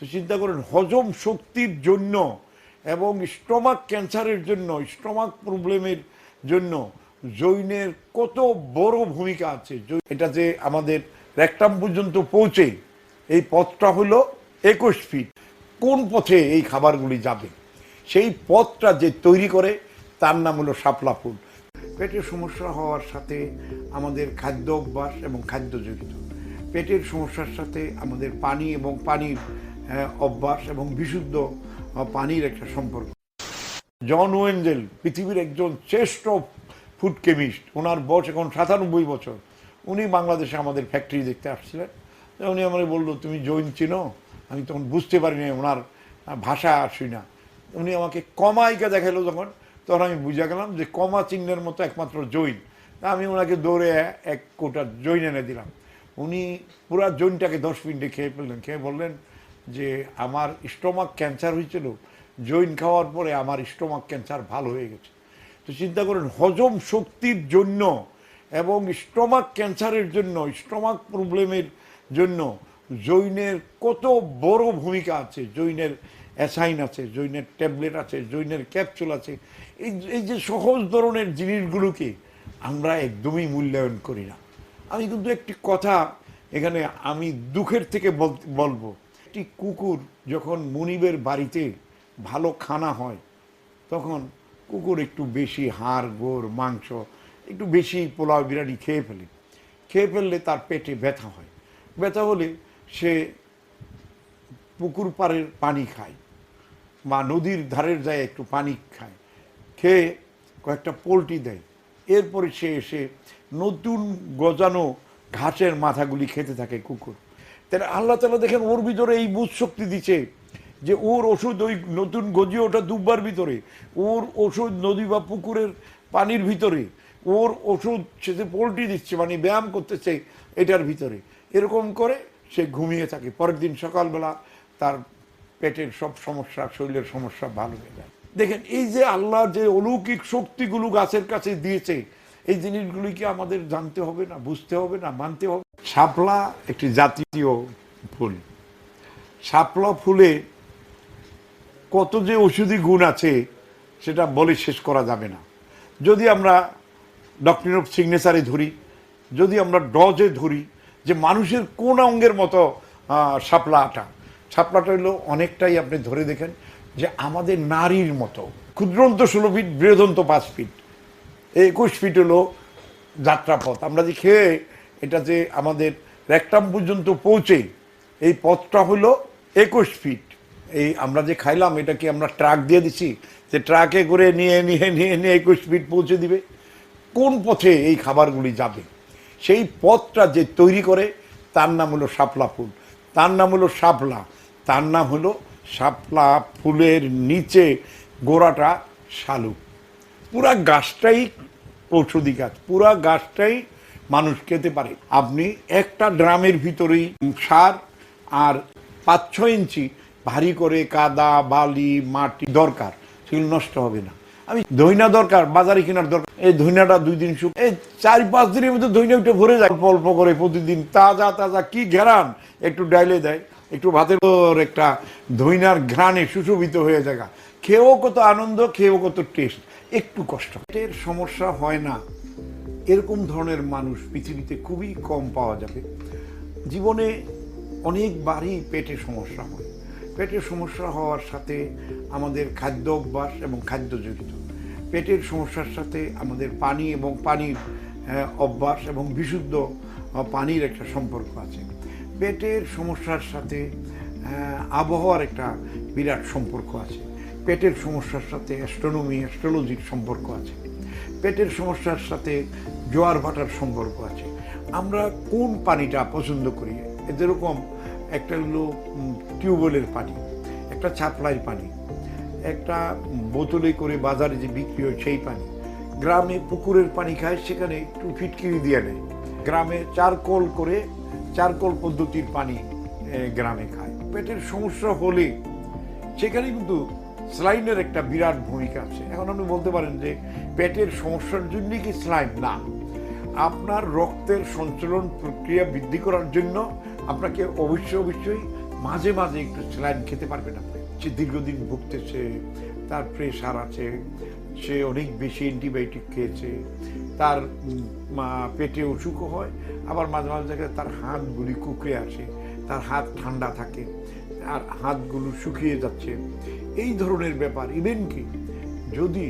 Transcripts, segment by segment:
তো চিন্তা করেন, হজম শক্তির জন্য এবং স্টমাক ক্যান্সারের জন্য, স্টমাক প্রবলেমের জন্য জৈনের কত বড় ভূমিকা আছে? এটা যে আমাদের রেকটাম পর্যন্ত পৌঁছে, এই পথটা হলো একুশ ফিট। কোন পথে এই খাবারগুলি যাবে? সেই পথটা যে তৈরি করে, তার নাম হলো শাপলা ফুল। পেটের সমস্যা হওয়ার সাথে আমাদের খাদ্য অভ্যাস এবং খাদ্য জড়িত পেটের সমস্যার সাথে আমাদের পানি এবং পানির অভ্যাস এবং বিশুদ্ধ পানির একটা সম্পর্ক। জন ওয়েঞ্জেল পৃথিবীর একজন শ্রেষ্ঠ ফুড কেমিস্ট। ওনার বয়স এখন সাতানব্বই বছর। উনি বাংলাদেশে আমাদের ফ্যাক্টরি দেখতে আসছিলেন। উনি আমাকে বলল, তুমি জৈন চিনো? আমি তখন বুঝতে পারিনি, ওনার ভাষা আসি না। উনি আমাকে কমাইকে দেখাল যখন তখন আমি বুঝে গেলাম যে কমা চিহ্নের মতো একমাত্র জৈন। আমি ওনাকে দৌড়ে এক কোটা জৈন এনে দিলাম। উনি পুরা জৈনটাকে দশ মিনিটে খেয়ে ফেললেন, খেয়ে বললেন যে, আমার স্টোমাক ক্যান্সার হয়েছিল জৈন খাওয়ার পরে আমার স্টোমাক ক্যান্সার ভালো হয়ে গেছে। তো চিন্তা করেন, হজম শক্তির জন্য এবং স্টোমাক ক্যান্সারের জন্য, স্টোমাক প্রবলেমের জন্য জৈনের কত বড় ভূমিকা আছে জৈনের অ্যাসাইন আছে জৈনের ট্যাবলেট আছে জৈনের ক্যাপসুল আছে, এই এই যে সহজ ধরনের জিনিসগুলোকে আমরা একদমই মূল্যায়ন করি না। আমি কিন্তু একটি কথা এখানে আমি দুঃখের থেকে বল- বলব। একটি কুকুর যখন মুনিবের বাড়িতে ভালো খানা হয়, তখন কুকুর একটু বেশি হাড়, গোড়, মাংস, একটু বেশি পোলাও, বিরিয়ানি খেয়ে ফেলে। খেয়ে ফেললে তার পেটে ব্যথা হয়। ব্যথা হলে সে পুকুর পাড়ের পানি খায় বা নদীর ধারের যায় একটু পানি খায়। খেয়ে কয়েকটা পোলট্রি দেয়। এরপরে সে এসে নতুন গজানো ঘাসের মাথাগুলি খেতে থাকে কুকুর। তাহলে আল্লাহ তালা দেখেন ওর ভিতরে এই বুধ শক্তি দিচ্ছে যে ওর ওষুধ ওই নতুন গজিয়ে ওটা দুব্বার ভিতরে, ওর ওষুধ নদী বা পুকুরের পানির ভিতরে, ওর ওষুধ সে যে পোলট্রি দিচ্ছে মানে ব্যায়াম করতেছে এটার ভিতরে। এরকম করে সে ঘুমিয়ে থাকে। পরের দিন সকালবেলা তার পেটের সব সমস্যা, শরীরের সমস্যা ভালো হয়ে যায়। দেখেন, এই যে আল্লাহ যে অলৌকিক শক্তিগুলো গাছের কাছে দিয়েছে, এই জিনিসগুলি কি আমাদের জানতে হবে না, বুঝতে হবে না, মানতে হবে? শাপলা একটি জাতীয় ফুল। শাপলা ফুলে কত যে ওষুধি গুণ আছে, সেটা বলে শেষ করা যাবে না। যদি আমরা ডক্টর অফ সিগনেচারে ধরি, যদি আমরা ডজে ধরি, যে মানুষের কোন অঙ্গের মতো শাপলা আটা। শাপলাটা হলো অনেকটাই আপনি ধরে দেখেন যে আমাদের নারীর মতো, ক্ষুদ্রন্ত ষোলো ফিট, বৃহদন্ত পাঁচ ফিট, একুশ ফিট হলো যাত্রাপথ। আমরা যে খেয়ে এটা যে আমাদের রেকটাম পর্যন্ত পৌঁছে, এই পথটা হলো একুশ ফিট। এই আমরা যে খাইলাম, এটা কি আমরা ট্রাক দিয়ে দিছি? যে ট্রাকে করে নিয়ে নিয়ে নিয়ে নিয়ে একুশ ফিট পৌঁছে দিবে। কোন পথে এই খাবারগুলি যাবে? সেই পথটা যে তৈরি করে, তার নাম হলো শাপলা ফুল। তার নাম হলো শাপলা। তার নাম হলো শাপলা ফুলের নিচে গোড়াটা শালুক পুরা গাছটাই ঔষধি গাছ, পুরা গাছটাই মানুষ খেতে পারে। আপনি একটা ড্রামের ভিতরেই সার আর পাঁচ ছ ইঞ্চি ভারী করে কাদা, বালি, মাটি দরকার, সেগুলো নষ্ট হবে না। আমি ধইনা দরকার, বাজারে কেনার দরকার। এই ধইনাটা দুই দিন শুক এই চার পাঁচ দিনের মধ্যে ধইনা উঠে ভরে যায়। অল্প অল্প করে প্রতিদিন, তাজা তাজা কি ঘেরান, একটু ডাইলে দেয়। একটু ভাতের একটা ধইনার ঘ্রাণে সুশোভিত হয়ে যায় খেয়েও কত আনন্দ, খেয়েও কত টেস্ট একটু কষ্ট। পেটের সমস্যা হয় না। এরকম ধরনের মানুষ পৃথিবীতে খুবই কম পাওয়া যাবে। জীবনে অনেকবারই পেটে সমস্যা হয়। পেটের সমস্যা হওয়ার সাথে আমাদের খাদ্য অভ্যাস এবং খাদ্য জড়িত। পেটের সমস্যার সাথে আমাদের পানি এবং পানির অভ্যাস এবং বিশুদ্ধ পানির একটা সম্পর্ক আছে। পেটের সমস্যার সাথে আবহাওয়ার একটা বিরাট সম্পর্ক আছে। পেটের সমস্যার সাথে অ্যাস্ট্রোনমি অ্যাস্ট্রোলজির সম্পর্ক আছে। পেটের সমস্যার সাথে জোয়ার ভাটার সম্পর্ক আছে। আমরা কোন পানিটা পছন্দ করি? যেরকম একটা হলো টিউবওয়েলের পানি, একটা ছাপলাইয়ের পানি, একটা বোতলে করে বাজারে যে বিক্রি হয় সেই পানি। গ্রামে পুকুরের পানি খায়, সেখানে একটু ফিটকিরি দিয়ে নেয়। গ্রামে চারকোল করে চারকোল পদ্ধতির পানি গ্রামে খায়। পেটের সমস্যা হলে সেখানে কিন্তু স্লাইনের একটা বিরাট ভূমিকা আছে। এখন আপনি বলতে পারেন যে পেটের সমস্যার জন্যই কি স্লাইন? না। আপনার রক্তের সঞ্চালন প্রক্রিয়া বৃদ্ধি করার জন্য আপনাকে অবশ্যই অবশ্যই মাঝে মাঝে একটু স্যালাইন খেতে পারবেন আপনি। সে দীর্ঘদিন ভুগতেছে তার প্রেশার আছে সে অনেক বেশি অ্যান্টিবায়োটিক খেয়েছে। তার পেটে অসুখও হয়, আবার মাঝে মাঝে দেখা তার হাতগুলি কুকড়ে আসে, তার হাত ঠান্ডা থাকে, আর হাতগুলো শুকিয়ে যাচ্ছে। এই ধরনের ব্যাপার ইভেন কি, যদি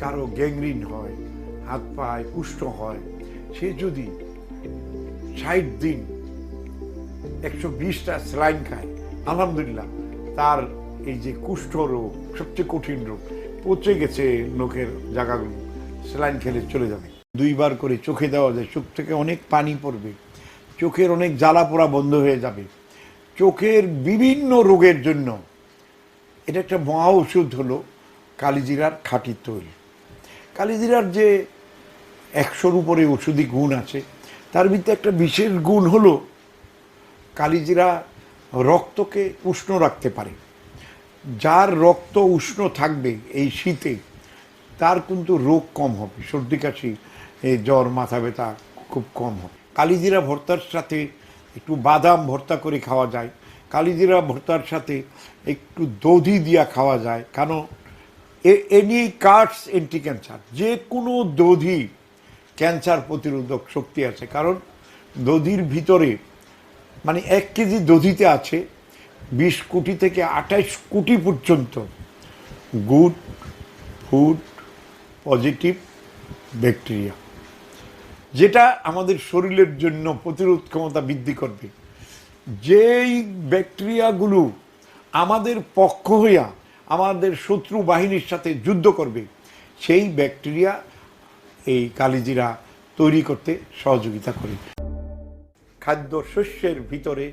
কারও গ্যাংরিন হয়, হাত পায় কুষ্ঠ হয়, সে যদি ষাট দিন একশো বিশটা স্যালাইন খায়, আলহামদুলিল্লাহ, তার এই যে কুষ্ঠ রোগ, সবচেয়ে কঠিন রোগ, পচে গেছে নখের জায়গাগুলো স্যালাইন খেলে চলে যাবে। দুইবার করে চোখে দেওয়া যায়, চোখ থেকে অনেক পানি পড়বে, চোখের অনেক জ্বালা পোড়া বন্ধ হয়ে যাবে। চোখের বিভিন্ন রোগের জন্য এটা একটা মহা ওষুধ হলো কালিজিরার খাঁটি তৈল। কালিজিরার যে একশোর উপরে ওষুধি গুণ আছে, তার ভিতরে একটা বিশেষ গুণ হলো কালিজিরা রক্তকে উষ্ণ রাখতে পারে। যার রক্ত উষ্ণ থাকবে এই শীতে, তার কিন্তু রোগ কম হবে। সর্দি, কাশি জ্বর, মাথা ব্যথা খুব কম হবে। কালিজিরা ভর্তার সাথে একটু বাদাম ভর্তা করে খাওয়া যায়। কালিজিরা ভর্তার সাথে একটু দধি দিয়া খাওয়া যায়। কারণ এনি কার্ডস এন্টি ক্যান্সার যে কোনো দধি ক্যান্সার প্রতিরোধক শক্তি আছে। কারণ দধির ভিতরে মানে এক কেজি দধিতে আছে বিশ কোটি থেকে আঠাইশ কোটি পর্যন্ত গুড, ফুড, পজিটিভ ব্যাকটেরিয়া, যেটা আমাদের শরীরের জন্য প্রতিরোধ ক্ষমতা বৃদ্ধি করবে। যেই ব্যাকটেরিয়াগুলো আমাদের পক্ষ হইয়া আমাদের শত্রু বাহিনীর সাথে যুদ্ধ করবে, সেই ব্যাকটেরিয়া এই কালিজিরা তৈরি করতে সহযোগিতা করে খাদ্য শস্যের ভিতরে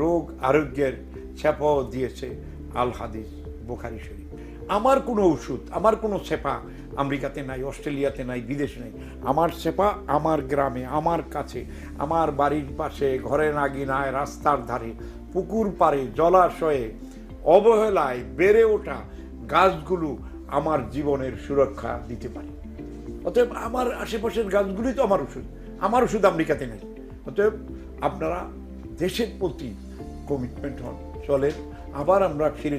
রোগ, আরোগ্যের ছেপাও দিয়েছে আল হাদিস, বোখারি শরীফ। আমার কোনো ওষুধ, আমার কোনো সেপা আমেরিকাতে নাই, অস্ট্রেলিয়াতে নাই, বিদেশে নাই। আমার সেপা আমার গ্রামে, আমার কাছে, আমার বাড়ির পাশে, ঘরের আগিনায় রাস্তার ধারে, পুকুর পাড়ে, জলাশয়ে, অবহেলায় বেড়ে ওঠা গাছগুলো আমার জীবনের সুরক্ষা দিতে পারে। অতএব আমার আশেপাশের গাছগুলি তো আমার ওষুধ আমার ওষুধ আমেরিকাতে নেই। অতএব আপনারা দেশের প্রতি কমিটমেন্ট হন। চলেন আবার আমরা ফিরে